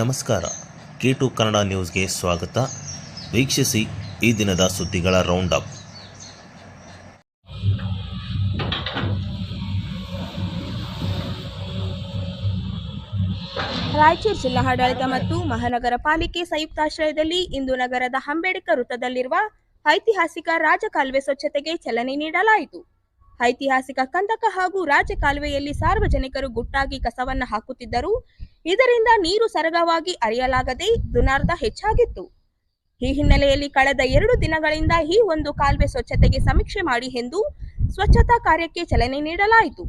ನಮಸ್ಕಾರ. K to Kannada ನ್ಯೂಸ್ಗೆ ಸ್ವಾಗತ. ವೀಕ್ಷಿಸಿ ಈ ದಿನದ ಸುದ್ದಿಗಳ ರೌಂಡ್ ಅಪ್ ರಾಯಚೂರು ಜಿಲ್ಲಾ ಆಡಳಿತ ಮತ್ತು ಮಹಾನಗರ ಪಾಲಿಕೆ ಸಂಯುಕ್ತಾಶ್ರಯದಲ್ಲಿ ಇಂದು ನಗರದ ಅಂಬೇಡ್ಕರ್ ವೃತ್ತದಲ್ಲಿರುವ ಐತಿಹಾಸಿಕ ರಾಜಕಾಲುವೆ ಸ್ವಚ್ಛತೆಗೆ ಚಲನೆ ನೀಡಲಾಯಿತು. ಐತಿಹಾಸಿಕ ಕಂದಕ ಹಾಗೂ ರಾಜಕಾಲುವೆಯಲ್ಲಿ ಸಾರ್ವಜನಿಕರು ಗುಟ್ಟಾಗಿ ಕಸವನ್ನು ಹಾಕುತ್ತಿದ್ದರು ಇದರಿಂದ ನೀರು ಸರಗವಾಗಿ ಅರಿಯಲಾಗದೆ ದುನಾರ್ಧ ಹೆಚ್ಚಾಗಿತ್ತು. ಈ ಹಿನ್ನೆಲೆಯಲ್ಲಿ ಕಳೆದ ಎರಡು ದಿನಗಳಿಂದ ಈ ಒಂದು ಕಾಲುವೆ ಸ್ವಚ್ಛತೆಗೆ ಸಮೀಕ್ಷೆ ಮಾಡಿ ಎಂದು ಸ್ವಚ್ಛತಾ ಕಾರ್ಯಕ್ಕೆ ಚಲನೆ ನೀಡಲಾಯಿತು.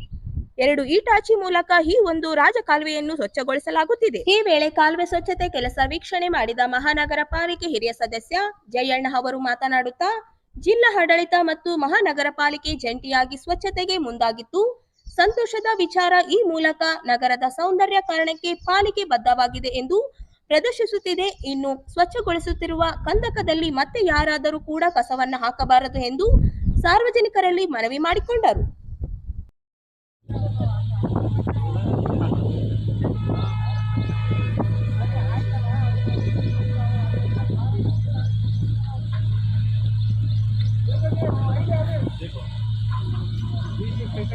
ಎರಡು ಈಟಾಚಿ ಮೂಲಕ ಈ ಒಂದು ರಾಜಕಾಲುವೆಯನ್ನು ಸ್ವಚ್ಛಗೊಳಿಸಲಾಗುತ್ತಿದೆ. ಈ ವೇಳೆ ಕಾಲುವೆ ಸ್ವಚ್ಛತೆ ಕೆಲಸ ವೀಕ್ಷಣೆ ಮಾಡಿದ ಮಹಾನಗರ ಪಾಲಿಕೆ ಹಿರಿಯ ಸದಸ್ಯ ಜಯಣ್ಣ ಅವರು ಮಾತನಾಡುತ್ತಾ, ಜಿಲ್ಲಾ ಆಡಳಿತ ಮತ್ತು ಮಹಾನಗರ ಪಾಲಿಕೆ ಜಂಟಿಯಾಗಿ ಸ್ವಚ್ಛತೆಗೆ ಮುಂದಾಗಿದ್ದು ಸಂತೋಷದ ವಿಚಾರ ಈ ಮೂಲಕ ನಗರದ ಸೌಂದರ್ಯ ಕಾರಣಕ್ಕೆ ಪಾಲಿಕೆ ಬದ್ಧವಾಗಿದೆ ಎಂದು ಪ್ರದರ್ಶಿಸುತ್ತಿದೆ. ಇನ್ನು ಸ್ವಚ್ಛಗೊಳಿಸುತ್ತಿರುವ ಕಂದಕದಲ್ಲಿ ಮತ್ತೆ ಯಾರಾದರೂ ಕೂಡ ಕಸವನ್ನು ಹಾಕಬಾರದು ಎಂದು ಸಾರ್ವಜನಿಕರಲ್ಲಿ ಮನವಿ ಮಾಡಿಕೊಂಡರು.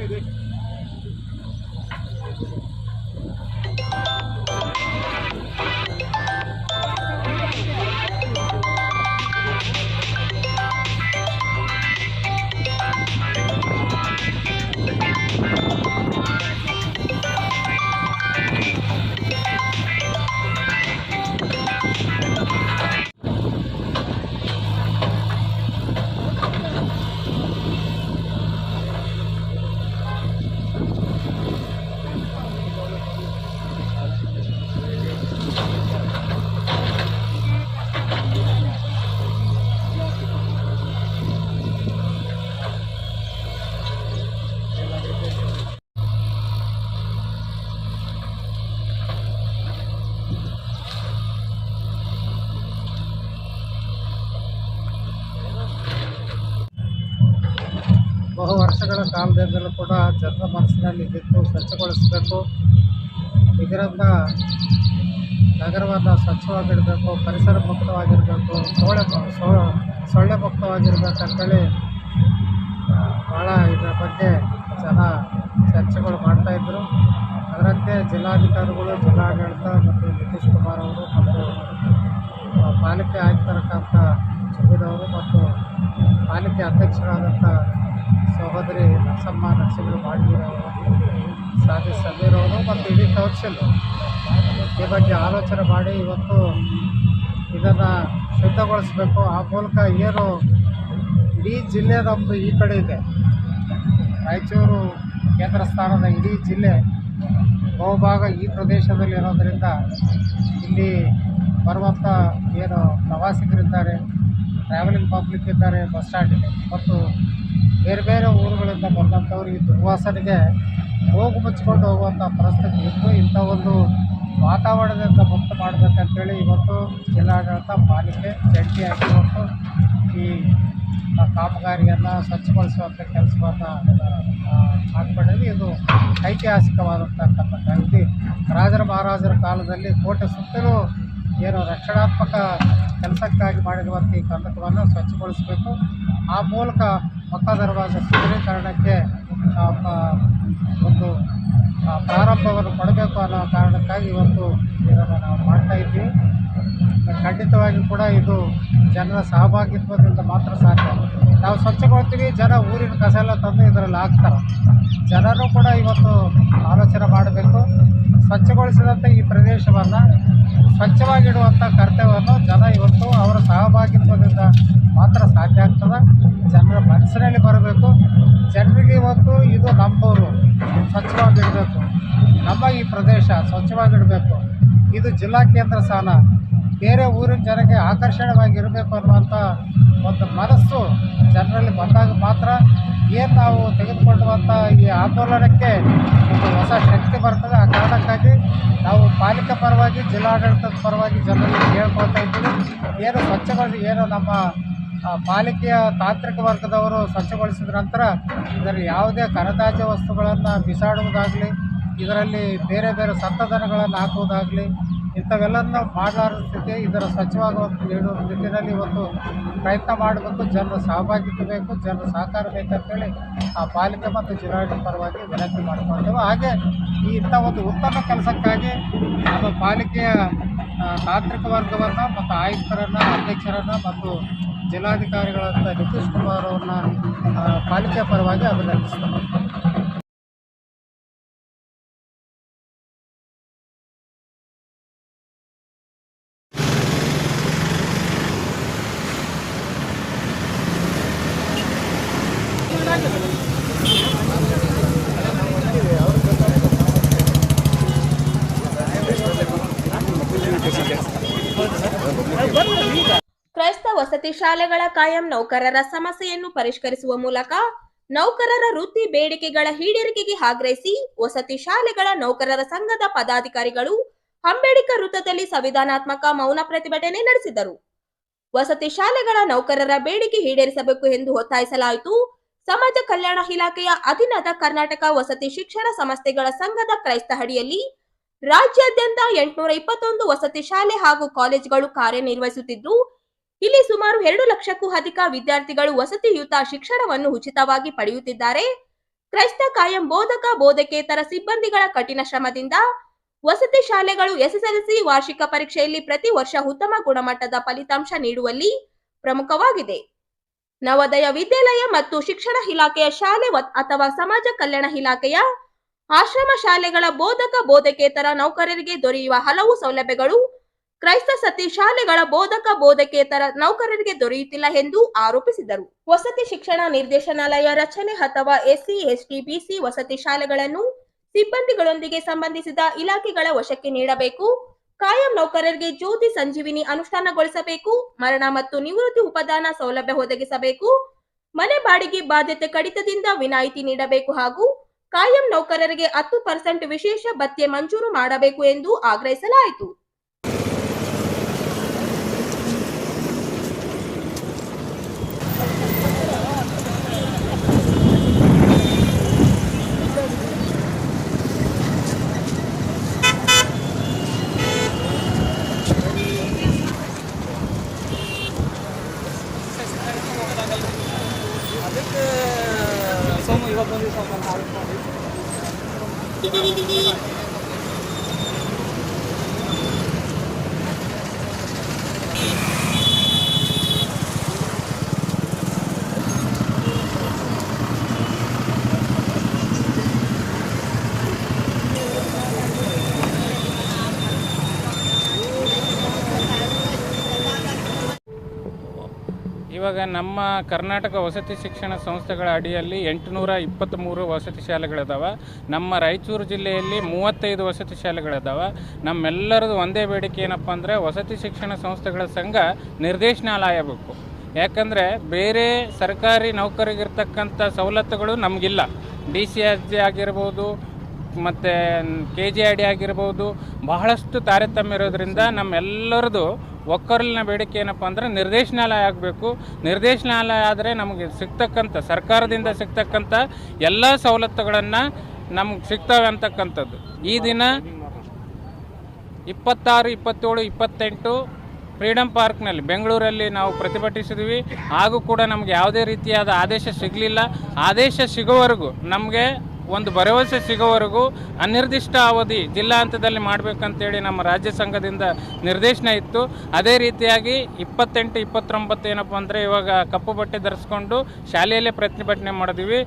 ಬಹು ವರ್ಷಗಳ ಕಾಲದಿಂದಲೂ ಕೂಡ ಜನರ ಮನಸ್ಸಿನಲ್ಲಿ ಇದ್ದಿತ್ತು ಸ್ವಚ್ಛಗೊಳಿಸಬೇಕು. ಇದರಿಂದ ನಗರವನ್ನು ಸ್ವಚ್ಛವಾಗಿಡಬೇಕು, ಪರಿಸರ ಮುಕ್ತವಾಗಿರಬೇಕು, ಸೊಳ್ಳೆ ಸೊ- ಸೊಳ್ಳೆ ಮುಕ್ತವಾಗಿರ್ಬೇಕಂತೇಳಿ ಭಾಳ ಇದರ ಬಗ್ಗೆ ಜನ ಚರ್ಚೆಗಳು ಮಾಡ್ತಾಯಿದ್ರು ಅದರಂತೆ ಜಿಲ್ಲಾಧಿಕಾರಿಗಳು, ಜಿಲ್ಲಾಡಳಿತ ಮತ್ತು ನಿತೀಶ್ ಕುಮಾರ್ ಅವರು ಮತ್ತು ಪಾಲಿಕೆ ಆಯುಕ್ತರಕ್ಕಂಥ ಜಮೀರವರು ಮತ್ತು ಪಾಲಿಕೆ ಅಧ್ಯಕ್ಷರಾದಂಥ ಸಹೋದರಿ ನರಸಮ್ಮ ನರಸಿಂಹರು ಬಾಡಿಗೆರವರು ಸಾಧಿ ಮತ್ತು ಇಡೀ ಕೌನ್ಸಿಲ್. ಈ ಬಗ್ಗೆ ಆಲೋಚನೆ ಮಾಡಿ ಇವತ್ತು ಇದನ್ನು ಶುದ್ಧಗೊಳಿಸಬೇಕು. ಆ ಮೂಲಕ ಏನು ಇಡೀ ಜಿಲ್ಲೆ ನಮ್ಮದು ಈ ಕಡೆ ಇದೆ. ರಾಯಚೂರು ಕೇಂದ್ರ ಸ್ಥಾನದ ಇಡೀ ಜಿಲ್ಲೆ ಬಹುಭಾಗ ಈ ಪ್ರದೇಶದಲ್ಲಿ ಇರೋದರಿಂದ ಇಲ್ಲಿ ಬರುವಂಥ ಏನು ಪ್ರವಾಸಿಗರಿದ್ದಾರೆ ಟ್ರಾವೆಲಿಂಗ್ ಪಬ್ಲಿಕ್ ಇದ್ದಾರೆ ಬಸ್ ಸ್ಟ್ಯಾಂಡಿಗೆ ಮತ್ತು ಬೇರೆ ಬೇರೆ ಊರುಗಳಿಂದ ಬಂದಂಥವ್ರು ಈ ದುರ್ವಾಸನೆಗೆ ಹೋಗಿ ಮುಚ್ಕೊಂಡು ಹೋಗುವಂಥ ಪರಿಸ್ಥಿತಿ ಇತ್ತು. ಇಂಥ ಒಂದು ವಾತಾವರಣದಿಂದ ಮುಕ್ತ ಮಾಡಬೇಕಂತೇಳಿ ಇವತ್ತು ಜಿಲ್ಲಾಡಳಿತ ಪಾಲಿಕೆ ಜಂಟಿಯಾಗಿ ಇವತ್ತು ಈ ಕಾಮಗಾರಿಯನ್ನು ಸ್ವಚ್ಛಗೊಳಿಸುವಂಥ ಕೆಲಸವನ್ನು ಮಾಡಿಕೊಂಡಿದ್ವಿ ಇದು ಐತಿಹಾಸಿಕವಾದಂತಕ್ಕಂಥ ಇದು ರಾಜರ ಮಹಾರಾಜರ ಕಾಲದಲ್ಲಿ ಕೋಟೆ ಸುತ್ತಲೂ ಏನು ರಕ್ಷಣಾತ್ಮಕ ಕೆಲಸಕ್ಕಾಗಿ ಮಾಡಿರುವಂಥ ಈ ಕಂದಕವನ್ನು ಸ್ವಚ್ಛಗೊಳಿಸಬೇಕು. ಆ ಮೂಲಕ ಮಕ್ಕ ದರ್ವಾಜ ಸುಂದರೀಕರಣಕ್ಕೆ ಒಂದು ಪ್ರಾರಂಭವನ್ನು ಕೊಡಬೇಕು ಅನ್ನೋ ಕಾರಣಕ್ಕಾಗಿ ಇವತ್ತು ಇದನ್ನು ನಾವು ಮಾಡ್ತಾ ಇದ್ದೀವಿ ಖಂಡಿತವಾಗಿ ಕೂಡ ಇದು ಜನರ ಸಹಭಾಗಿತ್ವದಿಂದ ಮಾತ್ರ ಸಾಧ್ಯ. ನಾವು ಸ್ವಚ್ಛಗೊಳ್ತೀವಿ, ಜನ ಊರಿನ ಕಸ ಎಲ್ಲ ತಂದು ಇದರಲ್ಲಿ ಹಾಕ್ತಾರೆ. ಜನರು ಕೂಡ ಇವತ್ತು ಆಲೋಚನೆ ಮಾಡಬೇಕು. ಸ್ವಚ್ಛಗೊಳಿಸಿದಂಥ ಈ ಪ್ರದೇಶವನ್ನು ಸ್ವಚ್ಛವಾಗಿಡುವಂಥ ಕರ್ತವ್ಯವನ್ನು ಜನ ಇವತ್ತು ಅವರ ಸಹಭಾಗಿತ್ವದಿಂದ ಮಾತ್ರ ಸಾಧ್ಯ ಆಗ್ತದೆ. ಜನರ ಮನಸ್ಸಿನಲ್ಲಿ ಬರಬೇಕು. ಜನರಿಗೆ ಇವತ್ತು ಇದು ನಮ್ಮೂರು ಸ್ವಚ್ಛವಾಗಿಡಬೇಕು ನಮ್ಮ ಈ ಪ್ರದೇಶ ಸ್ವಚ್ಛವಾಗಿಡಬೇಕು ಇದು ಜಿಲ್ಲಾ ಕೇಂದ್ರ ಸ್ಥಾನ. ಬೇರೆ ಊರಿನ ಜನಕ್ಕೆ ಆಕರ್ಷಣವಾಗಿರಬೇಕು ಅನ್ನುವಂಥ ಒಂದು ಮನಸ್ಸು ಜನರಲ್ಲಿ ಬಂದಾಗ ಮಾತ್ರ ಏನು ನಾವು ತೆಗೆದುಕೊಳ್ಳುವಂಥ ಈ ಆಂದೋಲನಕ್ಕೆ ಒಂದು ಹೊಸ ಶಕ್ತಿ ಬರ್ತದೆ. ಆ ಕಾರಣಕ್ಕಾಗಿ ನಾವು ಪಾಲಿಕೆ ಪರವಾಗಿ, ಜಿಲ್ಲಾಡಳಿತದ ಪರವಾಗಿ ಜನರಲ್ಲಿ ಕೇಳ್ಕೊಳ್ತಾ ಇದ್ದೀವಿ. ಏನು ಸ್ವಚ್ಛಗೊಳಿಸಿ, ಏನು ನಮ್ಮ ಪಾಲಿಕೆಯ ತಾಂತ್ರಿಕ ವರ್ಗದವರು ಸ್ವಚ್ಛಗೊಳಿಸಿದ ನಂತರ ಇದರಲ್ಲಿ ಯಾವುದೇ ಕರತಾಜ್ಯ ವಸ್ತುಗಳನ್ನು ಬಿಸಾಡುವುದಾಗಲಿ, ಇದರಲ್ಲಿ ಬೇರೆ ಬೇರೆ ಸತ್ತದನಗಳನ್ನು ಹಾಕುವುದಾಗಲಿ, ಇಂಥವೆಲ್ಲವನ್ನು ಮಾಡಲಾರದ ಸ್ಥಿತಿ ಇದರ ಸ್ವಚ್ಛವಾಗುವಂಥ ನೀಡುವ ನಿಟ್ಟಿನಲ್ಲಿ ಒಂದು ಪ್ರಯತ್ನ ಮಾಡಬೇಕು. ಜನರ ಸಹಭಾಗಿತ್ವ ಬೇಕು, ಜನರ ಸಹಕಾರ ಬೇಕಂತೇಳಿ ಆ ಪಾಲಿಕೆ ಮತ್ತು ಜಿಲ್ಲಾಡಳಿತ ಪರವಾಗಿ ವಿನಂತಿ ಮಾಡಿಕೊಳ್ತೇವೆ. ಹಾಗೆ ಈ ಇಂಥ ಒಂದು ಉತ್ತಮ ಕೆಲಸಕ್ಕಾಗಿ ನಮ್ಮ ಪಾಲಿಕೆಯ ತಾಂತ್ರಿಕ ವರ್ಗವನ್ನು ಮತ್ತು ಆಯುಕ್ತರನ್ನು, ಅಧ್ಯಕ್ಷರನ್ನು ಮತ್ತು ಜಿಲ್ಲಾಧಿಕಾರಿಗಳಂತ ನಿತೀಶ್ ಕುಮಾರ್ ಅವ್ರನ್ನ ಪಾಲಿಕೆ ಪರವಾಗಿ ಅಭಿನಂದಿಸ್ತೇನೆ ಶಾಲೆಗಳ ಕಾಯಂ ನೌಕರರ ಸಮಸ್ಯೆಯನ್ನು ಪರಿಷ್ಕರಿಸುವ ಮೂಲಕ ನೌಕರರ ವೃತ್ತಿ ಬೇಡಿಕೆಗಳ ಈಡೇರಿಕೆಗೆ ಆಗ್ರಹಿಸಿ ವಸತಿ ಶಾಲೆಗಳ ನೌಕರರ ಸಂಘದ ಪದಾಧಿಕಾರಿಗಳು ಅಂಬೇಡ್ಕರ್ ವೃತ್ತದಲ್ಲಿ ಸಂವಿಧಾನಾತ್ಮಕ ಮೌನ ಪ್ರತಿಭಟನೆ ನಡೆಸಿದರು. ವಸತಿ ಶಾಲೆಗಳ ನೌಕರರ ಬೇಡಿಕೆ ಈಡೇರಿಸಬೇಕು ಎಂದು ಒತ್ತಾಯಿಸಲಾಯಿತು. ಸಮಾಜ ಕಲ್ಯಾಣ ಇಲಾಖೆಯ ಅಧೀನದ ಕರ್ನಾಟಕ ವಸತಿ ಶಿಕ್ಷಣ ಸಂಸ್ಥೆಗಳ ಸಂಘದ ಕ್ರೈಸ್ತ ಅಡಿಯಲ್ಲಿ ರಾಜ್ಯಾದ್ಯಂತ ಎಂಟುನೂರ ಇಪ್ಪತ್ತೊಂದು ವಸತಿ ಶಾಲೆ ಹಾಗೂ ಕಾಲೇಜುಗಳು ಕಾರ್ಯನಿರ್ವಹಿಸುತ್ತಿದ್ದು ಇಲ್ಲಿ ಸುಮಾರು ಎರಡು ಲಕ್ಷಕ್ಕೂ ಅಧಿಕ ವಿದ್ಯಾರ್ಥಿಗಳು ವಸತಿಯುತ ಶಿಕ್ಷಣವನ್ನು ಉಚಿತವಾಗಿ ಪಡೆಯುತ್ತಿದ್ದಾರೆ. ಕ್ರೈಸ್ತ ಕಾಯಂ ಬೋಧಕ ಬೋಧಕೇತರ ಸಿಬ್ಬಂದಿಗಳ ಕಠಿಣ ಶ್ರಮದಿಂದ ವಸತಿ ಶಾಲೆಗಳು ಎಸ್ಎಸ್ಎಲ್ಸಿ ವಾರ್ಷಿಕ ಪರೀಕ್ಷೆಯಲ್ಲಿ ಪ್ರತಿ ವರ್ಷ ಉತ್ತಮ ಗುಣಮಟ್ಟದ ಫಲಿತಾಂಶ ನೀಡುವಲ್ಲಿ ಪ್ರಮುಖವಾಗಿದೆ. ನವೋದಯ ವಿದ್ಯಾಲಯ ಮತ್ತು ಶಿಕ್ಷಣ ಇಲಾಖೆಯ ಶಾಲೆ ಅಥವಾ ಸಮಾಜ ಕಲ್ಯಾಣ ಇಲಾಖೆಯ ಆಶ್ರಮ ಶಾಲೆಗಳ ಬೋಧಕ ಬೋಧಕೇತರ ನೌಕರರಿಗೆ ದೊರೆಯುವ ಹಲವು ಸೌಲಭ್ಯಗಳು ಕ್ರೈಸ್ತ ಸತಿ ಶಾಲೆಗಳ ಬೋಧಕ ಬೋಧಕೇತರ ನೌಕರರಿಗೆ ದೊರೆಯುತ್ತಿಲ್ಲ ಎಂದು ಆರೋಪಿಸಿದರು. ವಸತಿ ಶಿಕ್ಷಣ ನಿರ್ದೇಶನಾಲಯ ರಚನೆ ಅಥವಾ ಎಸ್ಸಿ, ಎಸ್ಟಿ, ಬಿಸಿ ವಸತಿ ಶಾಲೆಗಳನ್ನು ಸಿಬ್ಬಂದಿಗಳೊಂದಿಗೆ ಸಂಬಂಧಿಸಿದ ಇಲಾಖೆಗಳ ವಶಕ್ಕೆ ನೀಡಬೇಕು. ಕಾಯಂ ನೌಕರರಿಗೆ ಜ್ಯೋತಿ ಸಂಜೀವಿನಿ ಅನುಷ್ಠಾನಗೊಳಿಸಬೇಕು. ಮರಣ ಮತ್ತು ನಿವೃತ್ತಿ ಉಪದಾನ ಸೌಲಭ್ಯ ಒದಗಿಸಬೇಕು. ಮನೆ ಬಾಡಿಗೆ ಬಾಧ್ಯತೆ ಕಡಿತದಿಂದ ವಿನಾಯಿತಿ ನೀಡಬೇಕು ಹಾಗೂ ಕಾಯಂ ನೌಕರರಿಗೆ ಹತ್ತು ಪರ್ಸೆಂಟ್ ವಿಶೇಷ ಭತ್ಯೆ ಮಂಜೂರು ಮಾಡಬೇಕು ಎಂದು ಆಗ್ರಹಿಸಲಾಯಿತು. ಇವಾಗ ನಮ್ಮ ಕರ್ನಾಟಕ ವಸತಿ ಶಿಕ್ಷಣ ಸಂಸ್ಥೆಗಳ ಅಡಿಯಲ್ಲಿ ಎಂಟುನೂರ ಇಪ್ಪತ್ತ್ಮೂರು ವಸತಿ ಶಾಲೆಗಳಿದಾವೆ. ನಮ್ಮ ರಾಯಚೂರು ಜಿಲ್ಲೆಯಲ್ಲಿ ಮೂವತ್ತೈದು ವಸತಿ ಶಾಲೆಗಳಿದಾವೆ. ನಮ್ಮೆಲ್ಲರದು ಒಂದೇ ಬೇಡಿಕೆ ಏನಪ್ಪ ಅಂದರೆ ವಸತಿ ಶಿಕ್ಷಣ ಸಂಸ್ಥೆಗಳ ಸಂಘ ನಿರ್ದೇಶನಾಲಯ ಬೇಕು. ಯಾಕಂದರೆ ಬೇರೆ ಸರ್ಕಾರಿ ನೌಕರಿಗಿರ್ತಕ್ಕಂಥ ಸವಲತ್ತುಗಳು ನಮಗಿಲ್ಲ. ಡಿ ಸಿ ಎಸ್ ಜಿ ಆಗಿರ್ಬೋದು, ಮತ್ತು ಕೆ ಜಿ ಐ ಡಿ ಆಗಿರ್ಬೋದು, ಬಹಳಷ್ಟು ತಾರತಮ್ಯ ಇರೋದ್ರಿಂದ ನಮ್ಮೆಲ್ಲರದು ಒಕ್ಕಲಿನ ಬೇಡಿಕೆ ಏನಪ್ಪ ಅಂದರೆ ನಿರ್ದೇಶನಾಲಯ ಆಗಬೇಕು. ನಿರ್ದೇಶನಾಲಯ ಆದರೆ ನಮಗೆ ಸಿಗ್ತಕ್ಕಂಥ, ಸರ್ಕಾರದಿಂದ ಸಿಗ್ತಕ್ಕಂಥ ಎಲ್ಲ ಸವಲತ್ತುಗಳನ್ನು ನಮ್ಗೆ ಸಿಗ್ತವೆ ಅಂತಕ್ಕಂಥದ್ದು. ಈ ದಿನ ಇಪ್ಪತ್ತಾರು, ಇಪ್ಪತ್ತೇಳು, ಇಪ್ಪತ್ತೆಂಟು ಫ್ರೀಡಮ್ ಪಾರ್ಕ್ನಲ್ಲಿ ಬೆಂಗಳೂರಲ್ಲಿ ನಾವು ಪ್ರತಿಭಟಿಸಿದ್ವಿ. ಹಾಗೂ ಕೂಡ ನಮಗೆ ಯಾವುದೇ ರೀತಿಯಾದ ಆದೇಶ ಸಿಗಲಿಲ್ಲ. ಆದೇಶ ಸಿಗೋವರೆಗೂ ನಮಗೆ ಒಂದು ಭರವಸೆ ಸಿಗೋವರೆಗೂ ಅನಿರ್ದಿಷ್ಟ ಅವಧಿ ಜಿಲ್ಲಾ ಹಂತದಲ್ಲಿ ಮಾಡಬೇಕಂತೇಳಿ ನಮ್ಮ ರಾಜ್ಯ ಸಂಘದಿಂದ ನಿರ್ದೇಶನ ಇತ್ತು. ಅದೇ ರೀತಿಯಾಗಿ ಇಪ್ಪತ್ತೆಂಟು, ಇಪ್ಪತ್ತೊಂಬತ್ತು ಏನಪ್ಪ ಅಂದರೆ ಇವಾಗ ಕಪ್ಪು ಬಟ್ಟೆ ಧರಿಸ್ಕೊಂಡು ಶಾಲೆಯಲ್ಲೇ ಪ್ರತಿಭಟನೆ ಮಾಡಿದ್ವಿ.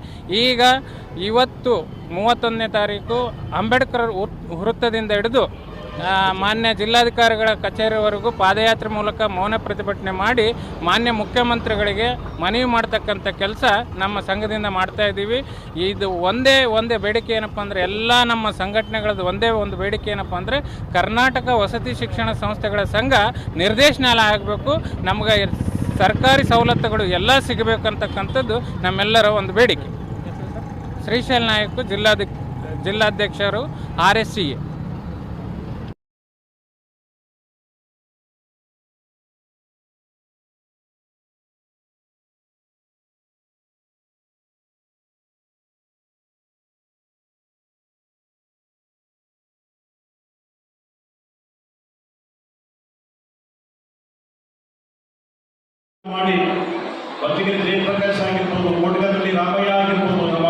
ಈಗ ಇವತ್ತು ಮೂವತ್ತೊಂದನೇ ತಾರೀಕು ಅಂಬೇಡ್ಕರ್ ವೃತ್ತದಿಂದ ಹಿಡಿದು ಮಾನ್ಯ ಜಿಲ್ಲಾಧಿಕಾರಿಗಳ ಕಚೇರಿವರೆಗೂ ಪಾದಯಾತ್ರೆ ಮೂಲಕ ಮೌನ ಪ್ರತಿಭಟನೆ ಮಾಡಿ ಮಾನ್ಯ ಮುಖ್ಯಮಂತ್ರಿಗಳಿಗೆ ಮನವಿ ಮಾಡ್ತಕ್ಕಂಥ ಕೆಲಸ ನಮ್ಮ ಸಂಘದಿಂದ ಮಾಡ್ತಾ ಇದ್ದೀವಿ. ಇದು ಒಂದೇ ಒಂದೇ ಬೇಡಿಕೆ ಏನಪ್ಪ ಅಂದರೆ ಎಲ್ಲ ನಮ್ಮ ಸಂಘಟನೆಗಳದ್ದು ಒಂದೇ ಒಂದು ಬೇಡಿಕೆ ಏನಪ್ಪ ಅಂದರೆ ಕರ್ನಾಟಕ ವಸತಿ ಶಿಕ್ಷಣ ಸಂಸ್ಥೆಗಳ ಸಂಘ ನಿರ್ದೇಶನಾಲಯ ಆಗಬೇಕು. ನಮ್ಗೆ ಸರ್ಕಾರಿ ಸವಲತ್ತುಗಳು ಎಲ್ಲ ಸಿಗಬೇಕಂತಕ್ಕಂಥದ್ದು ನಮ್ಮೆಲ್ಲರ ಒಂದು ಬೇಡಿಕೆ. ಶ್ರೀಶೈಲ್ ನಾಯಕ್ ಜಿಲ್ಲಾಧಿ ಜಿಲ್ಲಾಧ್ಯಕ್ಷರು, ಆರ್ ಎಸ್ ಸಿ ಎ. ಮಾಡಿ. ಬತ್ತಿಗಿರಿ ಜಯಪ್ರಕಾಶ್ ಆಗಿರ್ಬೋದು ಕೋಟಗದಲ್ಲಿ ರಾಮಯ್ಯ ಆಗಿರ್ಬೋದು ನಮ್ಮ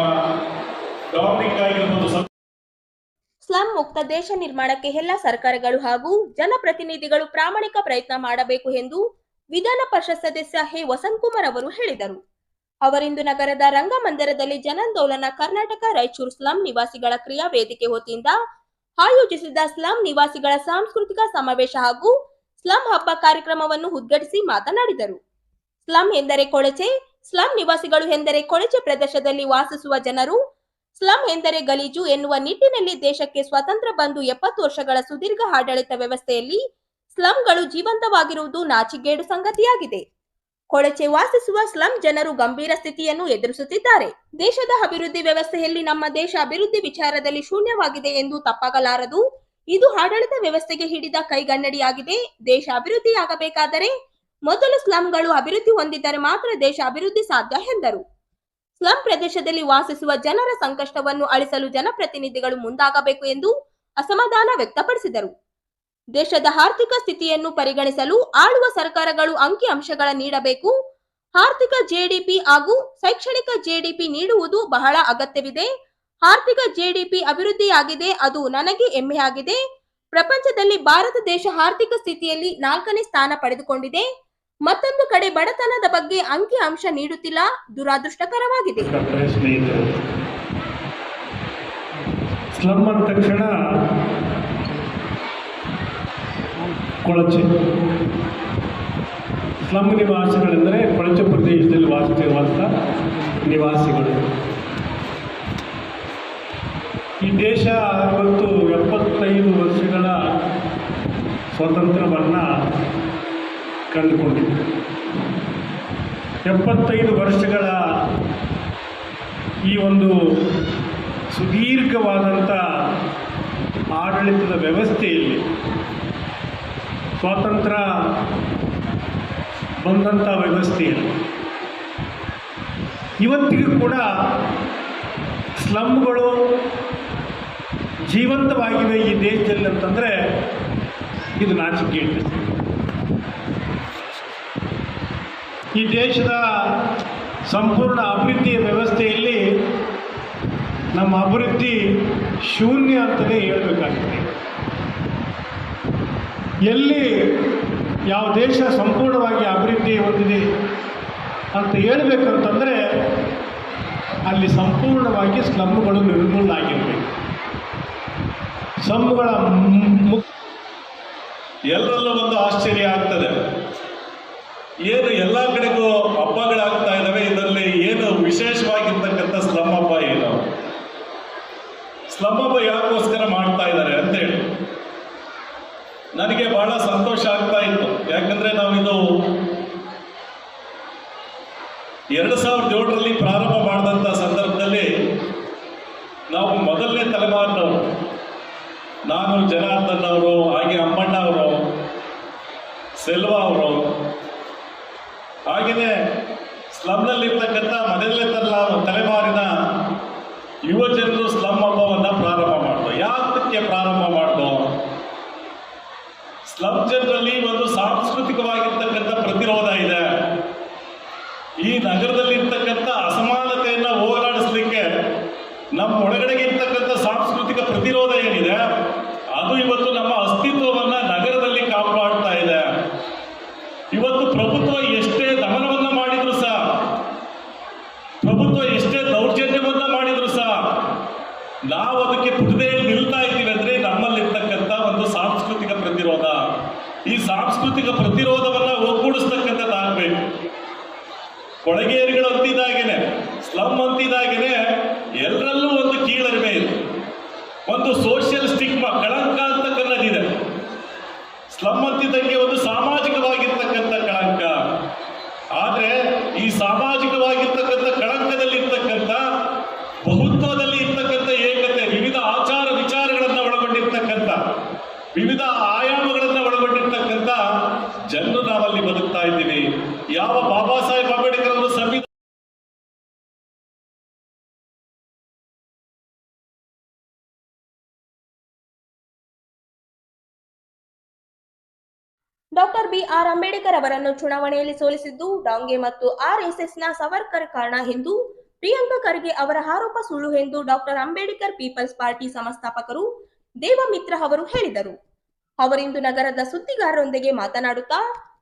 ಡಾಮಿನಿಕ್ ಆಗಿರ್ಬೋದು ಸ್ಲಂ ಮುಕ್ತ ದೇಶ ನಿರ್ಮಾಣಕ್ಕೆ ಎಲ್ಲ ಸರ್ಕಾರಗಳು ಹಾಗೂ ಜನಪ್ರತಿನಿಧಿಗಳು ಪ್ರಾಮಾಣಿಕ ಪ್ರಯತ್ನ ಮಾಡಬೇಕು ಎಂದು ವಿಧಾನ ಪರಿಷತ್ ಸದಸ್ಯ ಹೇ ವಸಂತ್ ಕುಮಾರ್ ಅವರು ಹೇಳಿದರು. ಅವರಿಂದು ನಗರದ ರಂಗಮಂದಿರದಲ್ಲಿ ಜನಾಂದೋಲನ ಕರ್ನಾಟಕ ರಾಯಚೂರು ಸ್ಲಂ ನಿವಾಸಿಗಳ ಕ್ರಿಯಾ ವೇದಿಕೆ ವತಿಯಿಂದ ಆಯೋಜಿಸಿದ ಸ್ಲಂ ನಿವಾಸಿಗಳ ಸಾಂಸ್ಕೃತಿಕ ಸಮಾವೇಶ ಹಾಗೂ ಸ್ಲಂ ಹಬ್ಬ ಕಾರ್ಯಕ್ರಮವನ್ನು ಉದ್ಘಾಟಿಸಿ ಮಾತನಾಡಿದರು. ಸ್ಲಂ ಎಂದರೆ ಕೊಳಚೆ, ಸ್ಲಂ ನಿವಾಸಿಗಳು ಎಂದರೆ ಕೊಳಚೆ ಪ್ರದೇಶದಲ್ಲಿ ವಾಸಿಸುವ ಜನರು, ಸ್ಲಂ ಎಂದರೆ ಗಲೀಜು ಎನ್ನುವ ನಿಟ್ಟಿನಲ್ಲಿ ದೇಶಕ್ಕೆ ಸ್ವಾತಂತ್ರ್ಯ ಬಂದು ಎಪ್ಪತ್ತು ವರ್ಷಗಳ ಸುದೀರ್ಘ ಆಡಳಿತ ವ್ಯವಸ್ಥೆಯಲ್ಲಿ ಸ್ಲಂಗಳು ಜೀವಂತವಾಗಿರುವುದು ನಾಚಿಗೇಡು ಸಂಗತಿಯಾಗಿದೆ. ಕೊಳಚೆ ವಾಸಿಸುವ ಸ್ಲಂ ಜನರು ಗಂಭೀರ ಸ್ಥಿತಿಯನ್ನು ಎದುರಿಸುತ್ತಿದ್ದಾರೆ. ದೇಶದ ಅಭಿವೃದ್ಧಿ ವ್ಯವಸ್ಥೆಯಲ್ಲಿ ನಮ್ಮ ದೇಶ ಅಭಿವೃದ್ಧಿ ವಿಚಾರದಲ್ಲಿ ಶೂನ್ಯವಾಗಿದೆ ಎಂದು ತಪ್ಪಾಗಲಾರದು. ಇದು ಆಡಳಿತ ವ್ಯವಸ್ಥೆಗೆ ಹಿಡಿದ ಕೈಗನ್ನಡಿಯಾಗಿದೆ. ದೇಶ ಅಭಿವೃದ್ಧಿಯಾಗಬೇಕಾದರೆ ಮೊದಲು ಸ್ಲಂಗಳು ಅಭಿವೃದ್ಧಿ ಹೊಂದಿದ್ದರೆ ಮಾತ್ರ ದೇಶ ಅಭಿವೃದ್ಧಿ ಸಾಧ್ಯ ಎಂದರು. ಸ್ಲಂ ಪ್ರದೇಶದಲ್ಲಿ ವಾಸಿಸುವ ಜನರ ಸಂಕಷ್ಟವನ್ನು ಅಳಿಸಲು ಜನಪ್ರತಿನಿಧಿಗಳು ಮುಂದಾಗಬೇಕು ಎಂದು ಅಸಮಾಧಾನ ವ್ಯಕ್ತಪಡಿಸಿದರು. ದೇಶದ ಆರ್ಥಿಕ ಸ್ಥಿತಿಯನ್ನು ಪರಿಗಣಿಸಲು ಆಳುವ ಸರ್ಕಾರಗಳು ಅಂಕಿಅಂಶಗಳ ನೀಡಬೇಕು. ಆರ್ಥಿಕ ಜೆಡಿಪಿ ಹಾಗೂ ಶೈಕ್ಷಣಿಕ ಜೆಡಿಪಿ ನೀಡುವುದು ಬಹಳ ಅಗತ್ಯವಿದೆ. ಆರ್ಥಿಕ ಜೆಡಿಪಿ ಅಭಿವೃದ್ಧಿಯಾಗಿದೆ, ಅದು ನನಗೆ ಹೆಮ್ಮೆಯಾಗಿದೆ. ಪ್ರಪಂಚದಲ್ಲಿ ಭಾರತ ದೇಶ ಆರ್ಥಿಕ ಸ್ಥಿತಿಯಲ್ಲಿ ನಾಲ್ಕನೇ ಸ್ಥಾನ ಪಡೆದುಕೊಂಡಿದೆ. ಮತ್ತೊಂದು ಕಡೆ ಬಡತನದ ಬಗ್ಗೆ ಅಂಕಿ ಅಂಶ ನೀಡುತ್ತಿಲ್ಲ. ದುರಾದೃಷ್ಟಕರವಾಗಿದೆ. ಸ್ಲಮ್ ಅಂದ ತಕ್ಷಣ ಕೊಳಚೆ. ಸ್ಲಮ್ ನಿವಾಸಿಗಳೆಂದರೆ ಕೊಳಚೆ ಪ್ರದೇಶದಲ್ಲಿ ವಾಸಿಸಿರುವಂಥ ನಿವಾಸಿಗಳು. ಈ ದೇಶ ಇವತ್ತು ಎಪ್ಪತ್ತೈದು ವರ್ಷಗಳ ಸ್ವಾತಂತ್ರ್ಯವನ್ನು ಕಂಡುಕೊಂಡಿದೆ ಎಪ್ಪತ್ತೈದು ವರ್ಷಗಳ ಈ ಒಂದು ಸುದೀರ್ಘವಾದಂಥ ಆಡಳಿತದ ವ್ಯವಸ್ಥೆಯಲ್ಲಿ ಸ್ವಾತಂತ್ರ್ಯ ಬಂದಂಥ ವ್ಯವಸ್ಥೆಯಲ್ಲಿ ಇವತ್ತಿಗೂ ಕೂಡ ಸ್ಲಮ್ಗಳು ಜೀವಂತವಾಗಿವೆ ಈ ದೇಶದಲ್ಲಿ ಅಂತಂದರೆ ಇದು ನಾಚಿಕೆಟ್ಟು ಈ ದೇಶದ ಸಂಪೂರ್ಣ ಅಭಿವೃದ್ಧಿಯ ವ್ಯವಸ್ಥೆಯಲ್ಲಿ ನಮ್ಮ ಅಭಿವೃದ್ಧಿ ಶೂನ್ಯ ಅಂತಲೇ ಹೇಳಬೇಕಾಗಿದೆ ಎಲ್ಲಿ ಯಾವ ದೇಶ ಸಂಪೂರ್ಣವಾಗಿ ಅಭಿವೃದ್ಧಿ ಹೊಂದಿದೆ ಅಂತ ಹೇಳಬೇಕಂತಂದರೆ ಅಲ್ಲಿ ಸಂಪೂರ್ಣವಾಗಿ ಸ್ಲಮ್ಗಳು ನಿರ್ಮೂಲನೆ ಆಗಿರಬೇಕು. ಸ್ಲಮ್ಗಳ ಎಲ್ಲರಲ್ಲೂ ಒಂದು ಆಶ್ಚರ್ಯ ಆಗ್ತದೆ. ಏನು ಎಲ್ಲ ಕಡೆಗೂ ಹಬ್ಬಗಳಾಗ್ತಾ ಇದ್ದಾವೆ, ಇದರಲ್ಲಿ ಏನು ವಿಶೇಷವಾಗಿರ್ತಕ್ಕಂಥ ಸ್ಲಮ್ ಹಬ್ಬ ಏನು? ಸ್ಲಮ್ ಹಬ್ಬ ಯಾಕೋಸ್ಕರ ಮಾಡ್ತಾ ಇದ್ದಾರೆ ಅಂತೇಳಿ ನನಗೆ ಬಹಳ ಸಂತೋಷ ಆಗ್ತಾ ಇತ್ತು. ಯಾಕಂದ್ರೆ ನಾವಿದು ಎರಡು ಸಾವಿರದ ಏಳರಲ್ಲಿ ಪ್ರಾರಂಭ ಮಾಡಿದಂಥ ಸಂದರ್ಭದಲ್ಲಿ ನಾವು ಮೊದಲನೇ ತಲೆಮಾರಿನವರು ನಾನು ಜನಾರ್ದನ್ ಅವರು, ಹಾಗೆ ಅಮ್ಮಣ್ಣ ಅವರು, ಸೆಲ್ವಾ ಅವರು ಹಾಗೆಯೇ ಸ್ಲಮ್ನಲ್ಲಿರ್ತಕ್ಕಂಥ ಮನೆಯಲ್ಲೇ ತರಲ ತಲೆಮಾರಿನ ಯುವ ಜನರು ಸ್ಲಮ್ ಹಬ್ಬವನ್ನು ಪ್ರಾರಂಭ ಮಾಡಿದ್ರು ಯಾತಕ್ಕೆ ಪ್ರಾರಂಭ ಮಾಡಿದ್ರು ಸ್ಲಮ್ ಜನರಲ್ಲಿ ಒಂದು ಸಾಂಸ್ಕೃತಿಕವಾಗಿರ್ತಕ್ಕಂಥ ಪ್ರತಿರೋಧ ಇದೆ ಈ ನಗರದಲ್ಲಿ ಇರ್ತಕ್ಕಂಥ ಅಸಮಾನತೆಯನ್ನು ಹೋಗಲಾಡಿಸ್ಲಿಕ್ಕೆ ನಮ್ಮ ಒಳಗಡೆಗೆ ಇರ್ತಕ್ಕಂಥ ಸಾಂಸ್ಕೃತಿಕ ಪ್ರತಿರೋಧ ಏನಿದೆ ಅದು ಇವತ್ತು ನಮ್ಮ ಅಸ್ತಿತ್ವವನ್ನ ನಗರದಲ್ಲಿ ಕಾಪಾಡ್ತಾ ಇದೆ ಇವತ್ತು ಪ್ರಭುತ್ವ ಎಷ್ಟೇ ದಮನವನ್ನ ಮಾಡಿದ್ರು ಸಹ ಪ್ರಭುತ್ವ ಎಷ್ಟೇ ದೌರ್ಜನ್ಯವನ್ನ ಮಾಡಿದ್ರು ಸಹ ನಾವು ಅದಕ್ಕೆ ಪುಟದೆ ನಿಲ್ತಾ ಇದ್ದೀವಿ ಅಂದ್ರೆ ನಮ್ಮಲ್ಲಿರ್ತಕ್ಕಂಥ ಒಂದು ಸಾಂಸ್ಕೃತಿಕ ಪ್ರತಿರೋಧ ಈ ಸಾಂಸ್ಕೃತಿಕ ಪ್ರತಿರೋಧವನ್ನ ಒಗ್ಗೂಡಿಸ್ತಕ್ಕಂಥದ್ದಾಗಬೇಕು ಕೊಳಗೇರಿಗಳು ಅಂತಿದ್ದಾಗೇನೆ ಸ್ಲಮ್ ಅಂತಿದ್ದಾಗೇನೆ ಎಲ್ಲರಲ್ಲೂ ಒಂದು ಕೀಳರಿಮೆ ಇದೆ ಒಂದು ಸೋಷಿಯಲ್ ಸ್ಟಿಗ್ಮಾ ಕಳಂಕ ಅಂತ ಕನ್ನದಿದೆ ಸ್ಲಮ್ ಅಂತಿದ್ದಂಗೆ ಒಂದು ಸಾಮಾಜಿಕವಾಗಿರ್ತಕ್ಕಂಥ ಕಳಂಕ ಆದ್ರೆ ಈ ಸಾಮಾಜಿಕವಾಗಿರ್ತಕ್ಕಂಥ ಕಳಂಕದಲ್ಲಿರ್ತಕ್ಕಂಥ ಬಹುತ್ವದಲ್ಲಿ ಇರ್ತಕ್ಕಂಥ ಏಕತೆ ವಿವಿಧ ಆಚಾರ ವಿಚಾರಗಳನ್ನ ಒಳಗೊಂಡಿರ್ತಕ್ಕಂಥ ವಿವಿಧ ಆಯಾಮಗಳನ್ನ ಒಳಗೊಂಡಿರ್ತಕ್ಕಂಥ ಜನರು ನಾವಲ್ಲಿ ಬದುಕ್ತಾ ಇದ್ದೀವಿ ಯಾವ ಬಾಬಾ ಸಾಹೇಬ್ ಅಂಬೇಡ್ಕರ್ ಅವರು ಸಂವಿಧಾನ ಡಾಕ್ಟರ್ ಬಿಆರ್ ಅಂಬೇಡ್ಕರ್ ಅವರನ್ನು ಚುನಾವಣೆಯಲ್ಲಿ ಸೋಲಿಸಿದ್ದು ಡಾಂಗೆ ಮತ್ತು ಆರ್ಎಸ್ಎಸ್ನ ಸವರ್ಕರ್ ಕಾರಣ ಎಂದು ಪ್ರಿಯಾಂಕಾ ಖರ್ಗೆ ಅವರ ಆರೋಪ ಸುಳ್ಳು ಎಂದು ಡಾಕ್ಟರ್ ಅಂಬೇಡ್ಕರ್ ಪೀಪಲ್ಸ್ ಪಾರ್ಟಿ ಸಂಸ್ಥಾಪಕರು ದೇವಮಿತ್ರ ಅವರು ಹೇಳಿದರು. ಅವರಿಂದು ನಗರದ ಸುದ್ದಿಗಾರರೊಂದಿಗೆ ಮಾತನಾಡುತ್ತಾ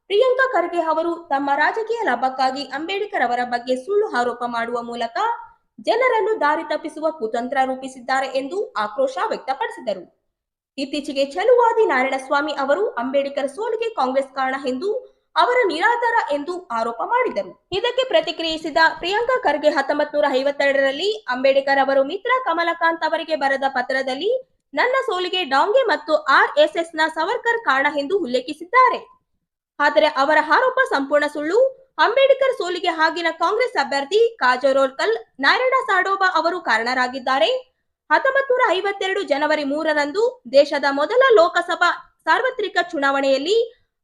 ಪ್ರಿಯಾಂಕಾ ಖರ್ಗೆ ಅವರು ತಮ್ಮ ರಾಜಕೀಯ ಲಾಭಕ್ಕಾಗಿ ಅಂಬೇಡ್ಕರ್ ಅವರ ಬಗ್ಗೆ ಸುಳ್ಳು ಆರೋಪ ಮಾಡುವ ಮೂಲಕ ಜನರನ್ನು ದಾರಿ ತಪ್ಪಿಸುವ ಕುತಂತ್ರ ರೂಪಿಸಿದ್ದಾರೆ ಎಂದು ಆಕ್ರೋಶ ವ್ಯಕ್ತಪಡಿಸಿದರು. ಇತ್ತೀಚೆಗೆ ಚಲುವಾದಿ ನಾರಾಯಣಸ್ವಾಮಿ ಅವರು ಅಂಬೇಡ್ಕರ್ ಸೋಲಿಗೆ ಕಾಂಗ್ರೆಸ್ ಕಾರಣ ಎಂದು ಅವರ ನಿರಾಧಾರ ಎಂದು ಆರೋಪ ಮಾಡಿದರು. ಇದಕ್ಕೆ ಪ್ರತಿಕ್ರಿಯಿಸಿದ ಪ್ರಿಯಾಂಕಾ ಖರ್ಗೆ ಹತ್ತೊಂಬತ್ ನೂರ ಐವತ್ತೆರಡರಲ್ಲಿ ಅಂಬೇಡ್ಕರ್ ಅವರು ಮಿತ್ರ ಕಮಲಕಾಂತ್ ಅವರಿಗೆ ಬರೆದ ಪತ್ರದಲ್ಲಿ, ನನ್ನ ಸೋಲಿಗೆ ಡಾಂಗೆ ಮತ್ತು ಆರ್ಎಸ್ಎಸ್ನ ಸವರ್ಕರ್ ಕಾರಣ ಎಂದು ಉಲ್ಲೇಖಿಸಿದ್ದಾರೆ. ಆದರೆ ಅವರ ಆರೋಪ ಸಂಪೂರ್ಣ ಸುಳ್ಳು. ಅಂಬೇಡ್ಕರ್ ಸೋಲಿಗೆ ಆಗಿನ ಕಾಂಗ್ರೆಸ್ ಅಭ್ಯರ್ಥಿ ಕಾಜರೋಲ್ಕಲ್ ನಾರಾಯಣ ಸಾಡೋಬಾ ಅವರು ಕಾರಣರಾಗಿದ್ದಾರೆ. ಹತ್ತೊಂಬತ್ ನೂರ ಐವತ್ತೆರಡು ಜನವರಿ ಮೂರರಂದು ದೇಶದ ಮೊದಲ ಲೋಕಸಭಾ ಸಾರ್ವತ್ರಿಕ ಚುನಾವಣೆಯಲ್ಲಿ